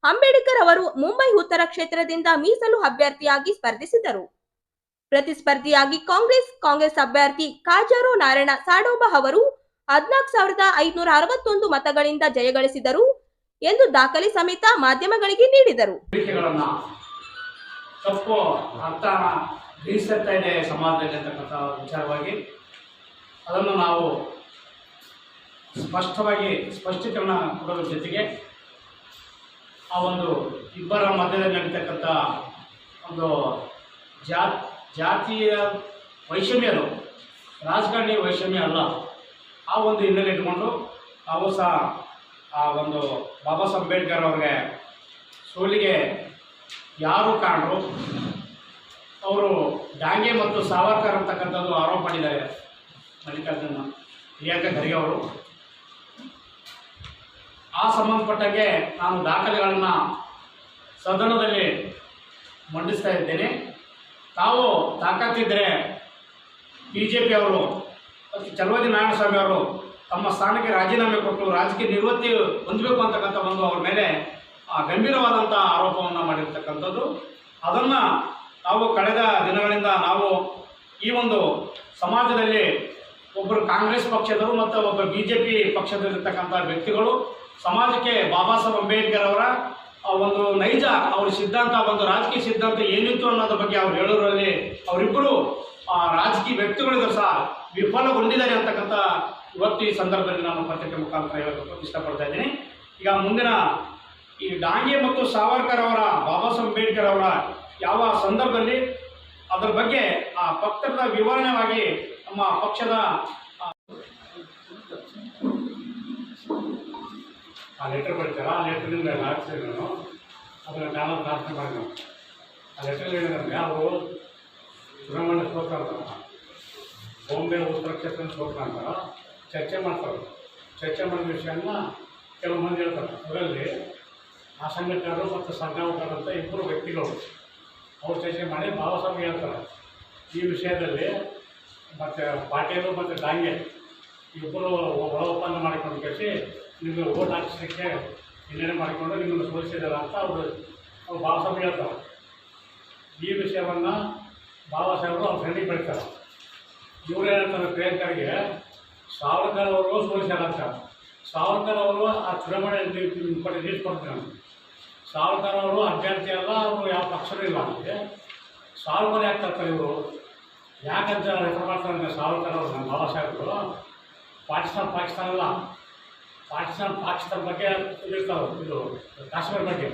ಅಂಬೇಡ್ಕರ್ ಅವರು ಮುಂಬೈ ಉತ್ತರ ಕ್ಷೇತ್ರದಿಂದ ಮೀಸಲು ಅಭ್ಯರ್ಥಿಯಾಗಿ ಸ್ಪರ್ಧಿಸಿದರು. ಪ್ರತಿಸ್ಪರ್ಧಿಯಾಗಿ ಕಾಂಗ್ರೆಸ್ ಕಾಂಗ್ರೆಸ್ ಅಭ್ಯರ್ಥಿ ಕಾಜಾರೋ ನಾರಾಯಣ ಸಾಡೋಬ ಅವರು ಹದ್ನಾಲ್ಕು ಸಾವಿರದ ಐದುನೂರ ಅರವತ್ತೊಂದು ಮತಗಳಿಂದ ಜಯಗಳಿಸಿದರು ಎಂದು ದಾಖಲೆ ಸಮೇತ ಮಾಧ್ಯಮಗಳಿಗೆ ನೀಡಿದರು. ಸಮಾಜದಲ್ಲಿ ವಿಚಾರವಾಗಿ ಅದನ್ನು ನಾವು ಸ್ಪಷ್ಟವಾಗಿ ಸ್ಪಷ್ಟೀಕರಣ ಕೊಡೋದ್ರ ಜೊತೆಗೆ ಆ ಒಂದು ಇಬ್ಬರ ಮಧ್ಯದಲ್ಲಿ ನಡೀತಕ್ಕಂಥ ಒಂದು ಜಾ ಜಾತಿಯ ಅದು. ರಾಜಕಾರಣಿ ವೈಷಮ್ಯ ಅಲ್ಲ. ಆ ಒಂದು ಹಿನ್ನೆಲೆ ಇಟ್ಕೊಂಡು ನಾವು ಸಹ ಆ ಒಂದು ಬಾಬಾ ಸಾಹೇಬ್ ಅಂಬೇಡ್ಕರ್ ಅವ್ರಿಗೆ ಸೋಲಿಗೆ ಯಾರು ಕಾರಣರು? ಅವರು ಡಾಂಗೆ ಮತ್ತು ಸಾವರ್ಕರ್ ಅಂತಕ್ಕಂಥದ್ದು ಆರೋಪ ಮಾಡಿದ್ದಾರೆ. ಮಲ್ಲಿಕಾರ್ಜುನ ಪ್ರಿಯಾಂಕ ಖರ್ಗೆ ಅವರು. ಆ ಸಂಬಂಧಪಟ್ಟಂಗೆ ನಾನು ದಾಖಲೆಗಳನ್ನು ಸದನದಲ್ಲಿ ಮಂಡಿಸ್ತಾ ಇದ್ದೇನೆ. ತಾವು ತಾಕತ್ತಿದ್ದರೆ ಬಿ ಜೆ ಪಿ ಅವರು ಮತ್ತು ಚಲುವಾದಿ ನಾರಾಯಣಸ್ವಾಮಿ ಅವರು ತಮ್ಮ ಸ್ಥಾನಕ್ಕೆ ರಾಜೀನಾಮೆ ಕೊಟ್ಟು ರಾಜಕೀಯ ನಿವೃತ್ತಿ ಹೊಂದಬೇಕು ಅಂತಕ್ಕಂಥ ಒಂದು ಅವ್ರ ಮೇಲೆ ಆ, ಗಂಭೀರವಾದಂಥ ಆರೋಪವನ್ನು ಮಾಡಿರ್ತಕ್ಕಂಥದ್ದು. ಅದನ್ನು ನಾವು ಕಳೆದ ದಿನಗಳಿಂದ ನಾವು ಈ ಒಂದು ಸಮಾಜದಲ್ಲಿ ಒಬ್ಬರು ಕಾಂಗ್ರೆಸ್ ಪಕ್ಷದವರು ಮತ್ತು ಒಬ್ಬ ಬಿ ಜೆ ಪಿ ಪಕ್ಷದಲ್ಲಿರ್ತಕ್ಕಂಥ ವ್ಯಕ್ತಿಗಳು, ಸಮಾಜಕ್ಕೆ ಬಾಬಾ ಸಾಹೇಬ್ ಅಂಬೇಡ್ಕರ್ ಅವರ ಒಂದು ನೈಜ ಅವ್ರ ಸಿದ್ಧಾಂತ ಒಂದು ರಾಜಕೀಯ ಸಿದ್ಧಾಂತ ಏನಿತ್ತು ಅನ್ನೋದ್ರ ಬಗ್ಗೆ ಅವ್ರು ಹೇಳೋದ್ರಲ್ಲಿ ಅವರಿಬ್ಬರು ರಾಜಕೀಯ ವ್ಯಕ್ತಿಗಳಿಗೂ ಸಹ ವಿಫಲಗೊಂಡಿದ್ದಾರೆ ಅಂತಕ್ಕಂಥ ಇವತ್ತು ಈ ಸಂದರ್ಭದಲ್ಲಿ ನಾನು ಪತ್ರಿಕೆ ಮುಖಾಂತರ ಹೇಳಬೇಕು ಇಷ್ಟಪಡ್ತಾ ಇದ್ದೀನಿ. ಈಗ ಮುಂದಿನ ಈ ಡಾಂಗೆ ಮತ್ತು ಸಾವರ್ಕರ್ ಅವರ, ಬಾಬಾ ಸಾಹೇಬ್ ಅಂಬೇಡ್ಕರ್ ಅವರ ಯಾವ ಸಂದರ್ಭದಲ್ಲಿ ಅದರ ಬಗ್ಗೆ ಆ ಪತ್ರದ ವಿವರಣೆವಾಗಿ ನಮ್ಮ ಪಕ್ಷದ ಆ, ಲೆಟರ್ ಬರ್ತಾರ ಆ ಲೆಟರ್ನಿಂದ ಹಾಕ್ತೀನಿ ನಾನು. ಅದನ್ನು ನಾನು ಪ್ರಾರ್ಥನೆ ಮಾಡಿ ನಾವು ಆ ಲೆಟರ್ ಹೇಳಿದ್ರೆ ಅವರು ಚುನಾವಣೆ ಸೋತ ಬಾಂಬೆ ಉತ್ತರ ಕ್ಷೇತ್ರ ಸ್ತೋತ್ರ ಚರ್ಚೆ ಮಾಡ್ತಾರೆ. ಚರ್ಚೆ ಮಾಡಿದ ವಿಷಯನ ಕೆಲವು ಮಂದಿ ಹೇಳ್ತಾರೆ. ಅದರಲ್ಲಿ ಆ ಸಂಘಟಕರು ಮತ್ತು ಸಂಘಟಕರು ಅಂತ ಇಬ್ಬರು ವ್ಯಕ್ತಿಗಳು. ಅವ್ರು ಚರ್ಚೆ ಮಾಡಿ ಬಾಬಾ ಹೇಳ್ತಾರೆ. ಈ ವಿಷಯದಲ್ಲಿ ಮತ್ತು ಪಾಟೀಲು ಮತ್ತು ಡಾಂಗೆ ಇಬ್ಬರು ಒಳ ಒಪ್ಪಂದ ಮಾಡಿಕೊಂಡು ಕೇಳಿ ನಿಮಗೆ ಓಟ್ ಹಾಕಿಸ್ಲಿಕ್ಕೆ ಹಿನ್ನೆಲೆ ಮಾಡಿಕೊಂಡು ನಿಮ್ಮನ್ನು ಸೋಲಿಸಿದ್ದಾರೆ ಅಂತ ಅವರು ಅವ್ರು ಬಾಬಾ ಸಾಹೇಬ್ ಹೇಳ್ತಾರೆ. ಈ ವಿಷಯವನ್ನು ಬಾಬಾ ಸಾಹೇಬರು ಅವ್ರ ಫ್ರೆಂಡಿಗೆ ಬೆಳಿತಾರೆ ಇವರೇನಂತಾರೆ ಪ್ರಿಯಾಂಕರಿಗೆ, ಸಾವರ್ಕರ್ ಅವರು ಸೋಲಿಸ್ಯಾರಂತ ಸಾವರ್ಕರ್ ಅವರು ಆ ಚುನಾವಣೆಯಲ್ಲಿ ಕಡೆ ಲೀಡ್ ಕೊಡ್ತಾರೆ ಸಾವರ್ಕರ್ ಅವರು ಅಭ್ಯರ್ಥಿ ಅಲ್ಲ, ಅವರು ಯಾವ ಪಕ್ಷನೂ ಇಲ್ಲ ಅವರಿಗೆ ಸಾವರ್ಕರ್ ಯಾಕೆ ತರ್ತಾರೆ ಇವರು? ಯಾಕಂತ ರೆಫರ್ ಮಾಡ್ತಾರೆ ಸಾವರ್ಕರ್ ನಮ್ಮ ಬಾಬಾ ಸಾಹೇಬರು, ಪಾಕಿಸ್ತಾನ ಪಾಕಿಸ್ತಾನ ಅಲ್ಲ, ಪಾಕಿಸ್ತಾನ ಪಾಕಿಸ್ತಾನ ಬಗ್ಗೆ ಇರ್ತಾವೆ, ಇದು ಕಾಶ್ಮೀರ ಬಗ್ಗೆ.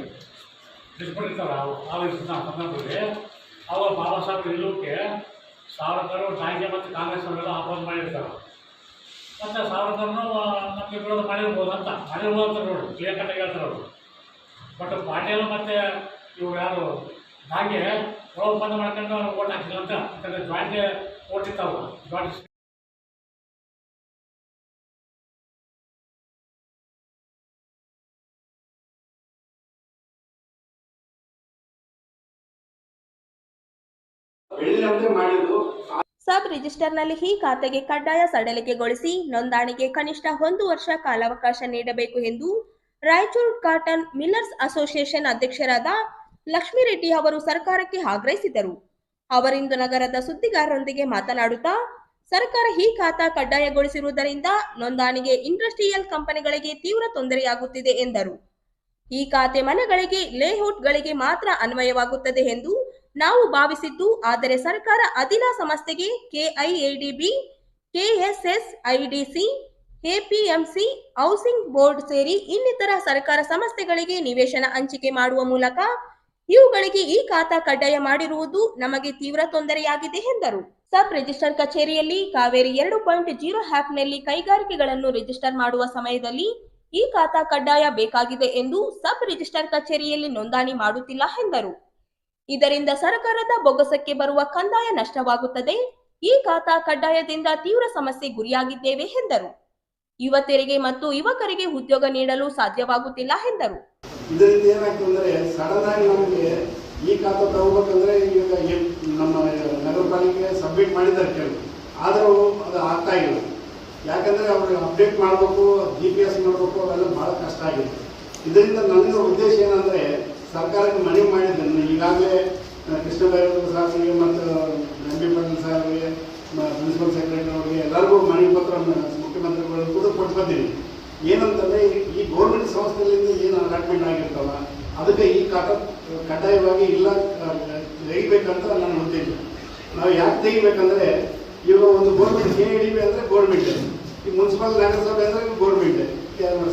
ತಿಳ್ಕೊಂಡಿರ್ತಾರೆ ಅವು ಆ ಸಂದರ್ಭದಲ್ಲಿ. ಅವಾಗ ಬಾಬಾ ಸಾಹೇಬ್ ನಿಲ್ಲೋಕ್ಕೆ ಸಾವರ್ಕರ್ ಡಾಂಗೆ ಮತ್ತು ಕಾಂಗ್ರೆಸ್ ಅವರೆಲ್ಲ ಅಪೋಸ್ ಮಾಡಿರ್ತಾರೆ. ಮತ್ತು ಸಾವರ್ಕರ್ನು ನಮಗೆ ವಿರೋಧ ಮಾಡಿರ್ಬೋದು ಅಂತ. ಮಾಡಿರ್ಬೋದು ಅಂತ ನೋಡಿ, ಕ್ಲಿಯರ್ ಕಟ್ಟಾಗಿ ಹೇಳ್ತಾರೆ ಅವರು. ಬಟ್ ಪಾಟೀಲ್ ಮತ್ತು ಇವ್ರು ಯಾರು ಹಾಗೆ ಒಳ ಒಪ್ಪಂದ ಮಾಡ್ಕೊಂಡು ಅವ್ರು ಓಟ್ ಹಾಕಿಲ್ಲ ಅಂತ ಜಾಯಿಂಟ್ ಓಟ್ ಇರ್ತಾವ ಜಾಯಿಂಟ್ ಸಬ್ ರಿಜಿಸ್ಟರ್ನಲ್ಲಿ ಈ ಖಾತೆಗೆ ಕಡ್ಡಾಯ ಸಡಲಿಕೆಗೊಳಿಸಿ ನೋಂದಣಿಗೆ ಕನಿಷ್ಠ ಒಂದು ವರ್ಷ ಕಾಲಾವಕಾಶ ನೀಡಬೇಕು ಎಂದು ರಾಯಚೂರು ಕಾಟನ್ ಮಿಲ್ಲರ್ಸ್ ಅಸೋಸಿಯೇಷನ್ ಅಧ್ಯಕ್ಷರಾದ ಲಕ್ಷ್ಮೀ ರೆಡ್ಡಿ ಅವರು ಸರ್ಕಾರಕ್ಕೆ ಆಗ್ರಹಿಸಿದರು ಅವರಿಂದು ನಗರದ ಸುದ್ದಿಗಾರರೊಂದಿಗೆ ಮಾತನಾಡುತ್ತಾ, ಸರ್ಕಾರ ಈ ಖಾತಾ ಕಡ್ಡಾಯಗೊಳಿಸಿರುವುದರಿಂದ ನೋಂದಣಿಗೆ ಇಂಡಸ್ಟ್ರಿಯಲ್ ಕಂಪನಿಗಳಿಗೆ ತೀವ್ರ ತೊಂದರೆಯಾಗುತ್ತಿದೆ ಎಂದರು. ಈ ಖಾತೆ ಮನೆಗಳಿಗೆ, ಲೇಔಟ್ಗಳಿಗೆ ಮಾತ್ರ ಅನ್ವಯವಾಗುತ್ತದೆ ಎಂದು ನಾವು ಭಾವಿಸಿದ್ದು, ಆದರೆ ಸರ್ಕಾರ ಅದಿನ ಸಂಸ್ಥೆಗೆ KIADB KSS IDC APMC, housing board ಸೇರಿ ಇನ್ನಿತರ ಸರ್ಕಾರ ಸಂಸ್ಥೆಗಳಿಗೆ ನಿವೇಶನ ಹಂಚಿಕೆ ಮಾಡುವ ಮೂಲಕ ಇವುಗಳಿಗೆ ಈ ಖಾತಾ ಕಡ್ಡಾಯ ಮಾಡಿರುವುದು ನಮಗೆ ತೀವ್ರ ತೊಂದರೆಯಾಗಿದೆ ಎಂದರು. ಸಬ್ ರಿಜಿಸ್ಟರ್ ಕಚೇರಿಯಲ್ಲಿ ಕಾವೇರಿ ಎರಡು ಪಾಯಿಂಟ್ ಜೀರೋ ಹ್ಯಾಪ್ನಲ್ಲಿ ಕೈಗಾರಿಕೆಗಳನ್ನು ರಿಜಿಸ್ಟರ್ ಮಾಡುವ ಸಮಯದಲ್ಲಿ ಈ ಖಾತಾ ಕಡ್ಡಾಯ ಬೇಕಾಗಿದೆ ಎಂದು ಸಬ್ ರಿಜಿಸ್ಟರ್ ಕಚೇರಿಯಲ್ಲಿ ನೋಂದಣಿ ಮಾಡುತ್ತಿಲ್ಲ ಎಂದರು. ಇದರಿಂದ ಸರ್ಕಾರದ ಬೊಗಸಕ್ಕೆ ಬರುವ ಕಂದಾಯ ನಷ್ಟವಾಗುತ್ತದೆ. ಈ ಖಾತಾ ಕಡ್ಡಾಯದಿಂದ ತೀವ್ರ ಸಮಸ್ಯೆ ಗುರಿಯಾಗಿದ್ದೇವೆ ಎಂದರು. ಯುವತಿಯರಿಗೆ ಮತ್ತು ಯುವಕರಿಗೆ ಉದ್ಯೋಗ ನೀಡಲು ಸಾಧ್ಯವಾಗುತ್ತಿಲ್ಲ ಎಂದರು. ಇದರಿಂದ ಏನಾಗ್ತದೆ ಅಂದರೆ ಸಡನ್ ಆಗಿ ನಮಗೆ ಈ ಖಾತೆ ತಗೋಬೇಕಂದ್ರೆ ಈಗ ನಮ್ಮ ನಗರ ಪಾಲಿಕೆ ಸಬ್ಮಿಟ್ ಮಾಡಿದ್ದಾರೆ ಕೆಲವು ಆದರೂ ಅದು ಆಗ್ತಾ ಇಲ್ಲ. ಯಾಕಂದರೆ ಅವ್ರಿಗೆ ಅಪ್ಡೇಟ್ ಮಾಡಬೇಕು ಜಿ ಪಿ ಎಸ್ ಮಾಡಬೇಕು ಅವೆಲ್ಲ ಭಾಳ ಕಷ್ಟ ಆಗಿದೆ. ಇದರಿಂದ ನನ್ನ ಉದ್ದೇಶ ಏನಂದರೆ ಸರ್ಕಾರಕ್ಕೆ ಮನವಿ ಮಾಡಿದ್ದೇನೆ ಈಗಾಗಲೇ ಕೃಷ್ಣ ಬೈರೇಗೌಡ ಮತ್ತು ಎಂ ಬಿ ಪಾಟೀಲ್ ಸಾಹೇಬರಿಗೆ ಪ್ರಿನ್ಸಿಪಲ್ ಸೆಕ್ರೆಟರಿ ಅವರಿಗೆ ಎಲ್ಲರಿಗೂ ಮನವಿ ಪತ್ರ ಮುಖ್ಯಮಂತ್ರಿಗಳು ಕೂಡ ಕೊಟ್ಟು ಬಂದೀನಿ ಏನಂತಂದ್ರೆ, ಈ ಗೌರ್ಮೆಂಟ್ ಸಂಸ್ಥೆಗಳಿಂದ ಏನು ಅಲಾಟ್ಮೆಂಟ್ ಆಗಿರ್ತಲ್ಲ, ಅದಕ್ಕೆ ಈ ಕಟ, ಕಡ್ಡಾಯವಾಗಿ ಇಲ್ಲ ತೆಗಿಬೇಕಂತ ನಾನು ಗೊತ್ತಿಲ್ಲ ನಾವು ಯಾಕೆ ತೆಗಿಬೇಕಂದ್ರೆ, ಇವಾಗ ಒಂದು ಗೋರ್ಮೆಂಟ್ ಏನು ಹಿಡಿವೆ ಅಂದರೆ ಗೌರ್ಮೆಂಟ್ ಈ ಮುನ್ಸಿಪಲ್ ನಗರಸಭೆ ಅಂದರೆ ಗೌರ್ಮೆಂಟ್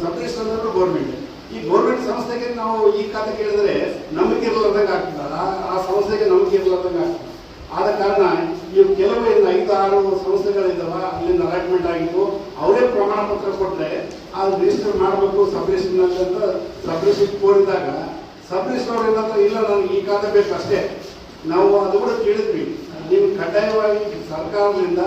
ಸಬ್ ರಿಜಿಸ್ಟರ್ ಅಂದ್ರೆ ಗೌರ್ಮೆಂಟ್ ಈ ಗೌರ್ಮೆಂಟ್ ಸಂಸ್ಥೆಗೆ ನಾವು ಈ ಖಾತೆ ಕೇಳಿದ್ರೆ ನಂಬಿಕೆ ಇರಲಾರ್ದಂಗೆ ಆಗ್ತದೆ. ಆ- ಸಂಸ್ಥೆಗೆ ನಂಬಿಕೆ ಇರಲಾರ್ದಂಗೆ ಆಗ್ತದೆ. ಆದ ಕಾರಣ ಇವು ಕೆಲವು ಐದು, ಆರು ಸಂಸ್ಥೆಗಳಿದ್ದಾವ, ಅಲ್ಲಿಂದ ಅಲಾಟ್ಮೆಂಟ್ ಆಗಿತ್ತು ಅವರೇ ಪ್ರಮಾಣ ಪತ್ರ ಕೊಟ್ಟರೆ ಅದು ರಿಜಿಸ್ಟರ್ ಮಾಡಬೇಕು ಸಬ್ ರಿಜಿಸ್ಟರ್ನಲ್ಲಿ ಅಂತ ಸಬ್ ರಿಜಿಸ್ಟರ್ ಕೋರಿದಾಗ ಸಬ್ರಿಸ್ಟ್ ಏನಂತ ಇಲ್ಲ, ನನಗೆ ಈ ಖಾತೆ ಬೇಕು ಅಷ್ಟೇ. ನಾವು ಅದು ಕೂಡ ಕೇಳಿದ್ವಿ. ನೀವು ಕಡ್ಡಾಯವಾಗಿ ಸರ್ಕಾರದಿಂದ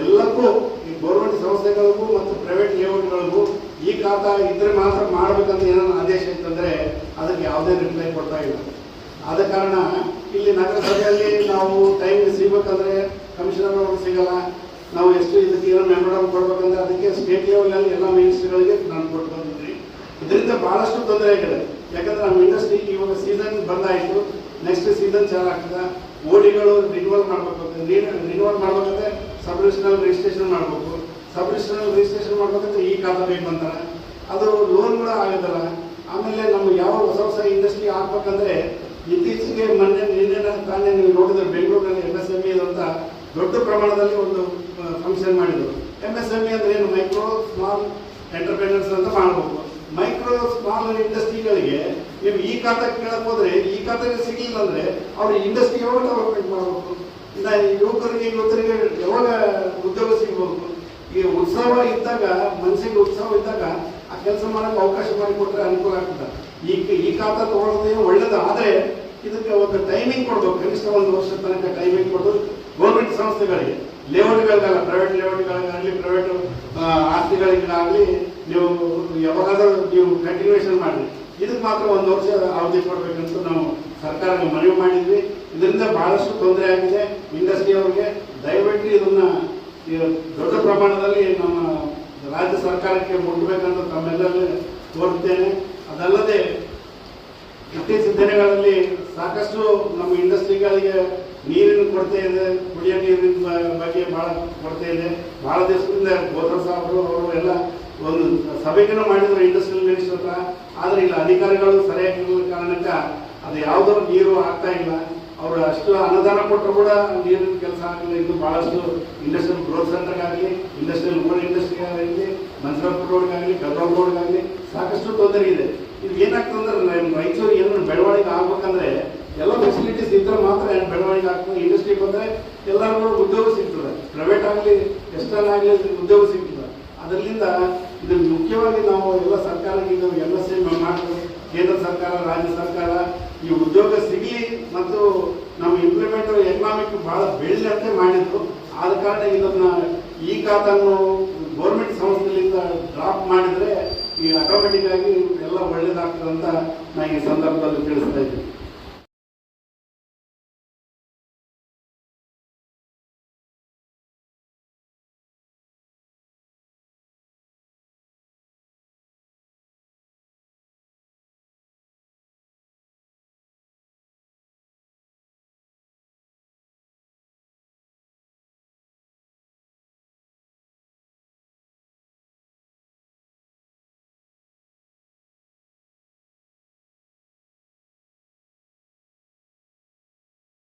ಎಲ್ಲಕ್ಕೂ ಈ ಗೌರ್ಮೆಂಟ್ ಸಂಸ್ಥೆಗಳಿಗೂ ಮತ್ತು ಪ್ರೈವೇಟ್ ಲೇಔಟ್ಗಳಿಗೂ ಈ ಖಾತಾ ಇದ್ರೆ ಮಾತ್ರ ಮಾಡಬೇಕಂತ ಏನೋ ಆದೇಶ ಇತ್ತಂದ್ರೆ ಅದಕ್ಕೆ ಯಾವುದೇ ರಿಪ್ಲೈ ಕೊಡ್ತಾ ಇಲ್ಲ. ಆದ ಕಾರಣ ಇಲ್ಲಿ ನಗರಸಭೆಯಲ್ಲಿ ನಾವು ಟೈಮ್ ಸಿಗ್ಬೇಕಂದ್ರೆ ಕಮಿಷನರ್ ಅವರು ಸಿಗಲ್ಲ. ನಾವು ಎಷ್ಟು ಇದಕ್ಕೆ ಏನೋ ಮೆಮೊರಂ ಕೊಡ್ಬೇಕಂದ್ರೆ ಅದಕ್ಕೆ ಸ್ಟೇಟ್ ಲೆವೆಲಲ್ಲಿ ಎಲ್ಲ ಮಿನಿಸ್ಟ್ರಿಗಳಿಗೆ ನಾನು ಕೊಟ್ಟು ಬಂದಿದ್ದೀನಿ ಇದರಿಂದ ಭಾಳಷ್ಟು ತೊಂದರೆ ಆಗಿದೆ. ಯಾಕಂದ್ರೆ ನಮ್ಮ ಇಂಡಸ್ಟ್ರಿ ಇವಾಗ ಸೀಸನ್ ಬಂದಾಯಿತು. ನೆಕ್ಸ್ಟ್ ಸೀಸನ್ ಆಗ್ತದೆ ಓಡಿಗಳು ರಿನ್ಯೂವಲ್ ಮಾಡಬೇಕು ರಿನ್ಯೂವಲ್ ಮಾಡ್ಬೇಕಂದ್ರೆ ಸಬ್ ರಿಜಿಸ್ಟ್ರಲ್ ರಿಜಿಸ್ಟ್ರೇಷನ್ ಮಾಡಬೇಕು. ಸಬ್ ರಿಜಿಸ್ಟ್ರೇಷನ್ ಮಾಡ್ಬೇಕಂದ್ರೆ ಈ ಖಾತಾ ಬೇಕು ಅಂತಾರೆ. ಅದು ಲೋನ್ಗಳು ಆಗೋದಲ್ಲ. ಆಮೇಲೆ ನಮ್ಮ ಯಾವ ಹೊಸ ಹೊಸ ಇಂಡಸ್ಟ್ರಿ ಹಾಕ್ಬೇಕಂದ್ರೆ ಇತ್ತೀಚೆಗೆ ಮೊನ್ನೆ, ನಿನ್ನೆ ತಾನೇ ನೀವು ನೋಡಿದ್ರೆ ಬೆಂಗಳೂರಿನಲ್ಲಿ ಎಂ ಎಸ್ ಅಂತ ದೊಡ್ಡ ಪ್ರಮಾಣದಲ್ಲಿ ಒಂದು ಫಂಕ್ಷನ್ ಮಾಡಿದರು. ಎಂ ಎಸ್ ಎಂ ಇ ಅಂದರೆ ಏನು? ಮೈಕ್ರೋ ಸ್ಮಾಲ್ ಎಂಟರ್ಪ್ರೈನರ್ಸ್ ಅಂತ ಮಾಡಬೇಕು ಮೈಕ್ರೋ ಸ್ಮಾಲ್ ಇಂಡಸ್ಟ್ರಿಗಳಿಗೆ ನೀವು ಈ ಖಾತೆಗೆ ಕೇಳಕ್ಕೆ ಹೋದ್ರೆ, ಈ ಖಾತೆಗೆ ಸಿಗಲಿಲ್ಲ ಅಂದರೆ ಅವ್ರ ಇಂಡಸ್ಟ್ರಿ ಯಾವಾಗ ಡೆವಲಪ್ಮೆಂಟ್ ಮಾಡಬೇಕು? ಇಲ್ಲ ಯುವಕರಿಗೆ ಯುವಕರಿಗೆ ಯಾವಾಗ ಉದ್ಯೋಗ ಸಿಗ್ಬೋದು? ಈ ಉತ್ಸವ ಇದ್ದಾಗ, ಮನಸ್ಸಿಗೆ ಉತ್ಸವ ಇದ್ದಾಗ ಆ ಕೆಲಸ ಮಾಡಕ್ಕೆ ಅವಕಾಶ ಮಾಡಿಕೊಟ್ರೆ ಅನುಕೂಲ ಆಗ್ತದೆ. ಈ ಈ ಖಾತ ತಗೊಳ್ಳೋದೇನು ಒಳ್ಳೇದು, ಆದರೆ ಇದಕ್ಕೆ ಒಂದು ಟೈಮಿಂಗ್ ಕೊಡಬೇಕು. ಕನಿಷ್ಠ ಒಂದು ವರ್ಷದ ತನಕ ಟೈಮಿಂಗ್ ಕೊಡೋದು ಗೌರ್ಮೆಂಟ್ ಸಂಸ್ಥೆಗಳಿಗೆ, ಲೇಔಟ್ಗಳಿಗಲ್ಲ ಪ್ರೈವೇಟ್ ಲೇಔಟ್ಗಳಿಗಾಗಲಿ ಪ್ರೈವೇಟ್ ಆಸ್ತಿಗಳಿಗಾಗಲಿ ನೀವು ಯಾವಾಗಾದರೂ ನೀವು ಕಂಟಿನ್ಯೂಷನ್ ಮಾಡಿ. ಇದಕ್ಕೆ ಮಾತ್ರ ಒಂದು ವರ್ಷ ಅವಧಿ ಕೊಡಬೇಕಂತ ನಾವು ಸರ್ಕಾರಕ್ಕೆ ಮನವಿ ಮಾಡಿದ್ವಿ. ಇದರಿಂದ ಬಹಳಷ್ಟು ತೊಂದರೆ ಆಗಿದೆ. ಇಂಡಸ್ಟ್ರಿ ಅವರಿಗೆ ದಯವಿಟ್ಟು ಇದನ್ನ ದೊಡ್ಡ ಪ್ರಮಾಣದಲ್ಲಿ ನಮ್ಮ ರಾಜ್ಯ ಸರ್ಕಾರಕ್ಕೆ ಮುಟ್ಟಬೇಕಂತ ತಮ್ಮೆಲ್ಲರೂ ಕೋರುತ್ತೇನೆ. ಅದಲ್ಲದೆ, ಇತ್ತೀಚಿನ ದಿನಗಳಲ್ಲಿ ಸಾಕಷ್ಟು ನಮ್ಮ ಇಂಡಸ್ಟ್ರಿಗಳಿಗೆ ನೀರಿನ ಕೊರತೆ ಇದೆ, ಕುಡಿಯೋ ನೀರಿನ ಬಗ್ಗೆ ಭಾಳ ಕೊರತೆ ಇದೆ. ಭಾಳ ದಿವಸದಿಂದ ಗೋತ್ರ ಸಾಹೇಬರು ಅವರು ಎಲ್ಲ ಒಂದು ಸಭೆಗೂ ಮಾಡಿದ್ರು ಇಂಡಸ್ಟ್ರಿಯಲ್ ಮಿನಿಸ್ಟರ್ ಹತ್ರ. ಆದರೆ ಇಲ್ಲ, ಅಧಿಕಾರಿಗಳು ಸರಿಯಾಗಿರುವ ಕಾರಣಕ್ಕೆ ಅದು ಯಾವುದಾದ್ರು ನೀರು ಆಗ್ತಾ ಇಲ್ಲ. ಅವರು ಅಷ್ಟು ಅನುದಾನ ಕೊಟ್ಟರು ಕೂಡ ನೀರಿನ ಕೆಲಸ ಆಗಿಲ್ಲ ಇದು ಬಹಳಷ್ಟು ಇಂಡಸ್ಟ್ರಿಯಲ್ ಗ್ರೋತ್ ಸೆಂಟರ್ಗಾಗಲಿ ಇಂಡಸ್ಟ್ರಿಯಲ್ ಓಲ್ಡ್ ಇಂಡಸ್ಟ್ರಿಗಾಗಲಿ ಮನ್ಸರಾಪುರ ರೋಡ್ಗಾಗಲಿ ಬೆಳಗಾವಿ ರೋಡ್ಗಾಗಲಿ ಸಾಕಷ್ಟು ತೊಂದರೆ ಇದೆ. ಇದು ಏನಾಗ್ತದೆ ಅಂದ್ರೆ, ನಮ್ಮ ಮೈಸೂರು ಏನು ಬೆಳವಣಿಗೆ ಆಗ್ಬೇಕಂದ್ರೆ ಎಲ್ಲ ಫೆಸಿಲಿಟೀಸ್ ಇದ್ರೆ ಮಾತ್ರ ಏನು ಬೆಳವಣಿಗೆ ಆಗ್ತದೆ? ಇಂಡಸ್ಟ್ರಿ ಬಂದರೆ ಎಲ್ಲರಿಗೂ ಉದ್ಯೋಗ ಸಿಗ್ತದೆ. ಪ್ರೈವೇಟ್ ಆಗಲಿ ಎಕ್ಸ್ಟರ್ನ್ ಆಗಲಿ ಉದ್ಯೋಗ ಸಿಗ್ತದೆ. ಅದರಿಂದ ಇದು ಮುಖ್ಯವಾಗಿ ನಾವು ಎಲ್ಲ ಸರ್ಕಾರಕ್ಕೆ ಇದು ಎಲ್ಲ ಸೇಮ್ ಎಂ ಕೇಂದ್ರ ಸರ್ಕಾರ, ರಾಜ್ಯ ಸರ್ಕಾರ, ಈ ಉದ್ಯೋಗ ಸಿಗಲಿ ಮತ್ತು ನಮ್ಮ ಇಂಪ್ಲಿಮೆಂಟ್ ಎಕನಾಮಿಕ್ ಭಾಳ ಬೆಳೆದಂತೆ ಮಾಡಿದ್ರು. ಆದ ಕಾರಣ ಇದನ್ನು ಈ ಖಾತನ್ನು ಗೌರ್ಮೆಂಟ್ ಸಂಸ್ಥೆಯಿಂದ ಡ್ರಾಪ್ ಮಾಡಿದರೆ ಈ ಆಟೋಮೆಟಿಕ್ ಆಗಿ ಎಲ್ಲ ಒಳ್ಳೇದಾಗ್ತದೆ ಅಂತ ನಾನು ಈ ಸಂದರ್ಭದಲ್ಲಿ ತಿಳಿಸ್ತಾ ಇದ್ದೀನಿ.